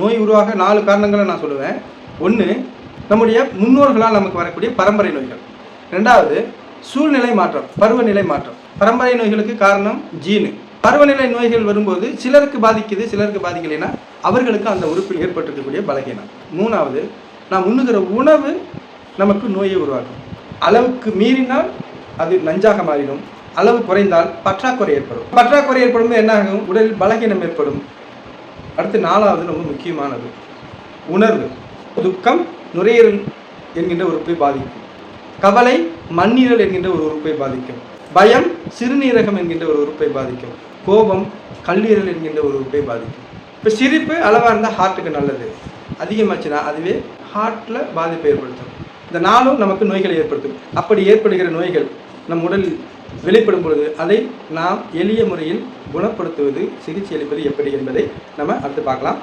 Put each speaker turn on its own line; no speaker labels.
நோய் உருவாக நாலு காரணங்களை நான் சொல்லுவேன். ஒன்று நம்முடைய முன்னோர்களால் நமக்கு வரக்கூடிய பரம்பரை நோய்கள். ரெண்டாவது சூழ்நிலை மாற்றம் பருவநிலை மாற்றம். பரம்பரை நோய்களுக்கு காரணம் ஜீனு. பருவநிலை நோய்கள் வரும்போது சிலருக்கு பாதிக்குது சிலருக்கு பாதிக்கலைன்னா அவர்களுக்கு அந்த உறுப்பில் ஏற்பட்டிருக்கக்கூடிய பலகீனம். மூணாவது நாம் உண்ணுகிற உணவு நமக்கு நோயை உருவாக்கும். அளவுக்கு மீறினால் அது நஞ்சாக மாறிடும். அளவு குறைந்தால் பற்றாக்குறை ஏற்படும். பற்றாக்குறை ஏற்படும் என்ன ஆகும்? உடலில் பலகீனம் ஏற்படும். அடுத்து நாலாவது ரொம்ப முக்கியமானது. உணர்வு. துக்கம் நுரையீரல் என்கின்ற உறுப்பை பாதிக்கும். கவலை மண்ணீரல் என்கின்ற ஒரு உறுப்பை பாதிக்கும். பயம் சிறுநீரகம் என்கின்ற ஒரு உறுப்பை பாதிக்கும். கோபம் கல்லீரல் என்கின்ற ஒரு உறுப்பை பாதிக்கும். இப்போ சிரிப்பு அளவாக இருந்தால் ஹார்ட்டுக்கு நல்லது. அதிகமாச்சுன்னா அதுவே ஹார்ட்டில் பாதிப்பை ஏற்படுத்தும். இந்த நாளும் நமக்கு நோய்களை ஏற்படுத்தும். அப்படி ஏற்படுகிற நோய்கள் நம் உடலில் வெளிப்படும் பொழுது அதை நாம் எளிய முறையில் குணப்படுத்துவது சிகிச்சை அளிப்பது எப்படி என்பதை நம்ம அடுத்து பார்க்கலாம்.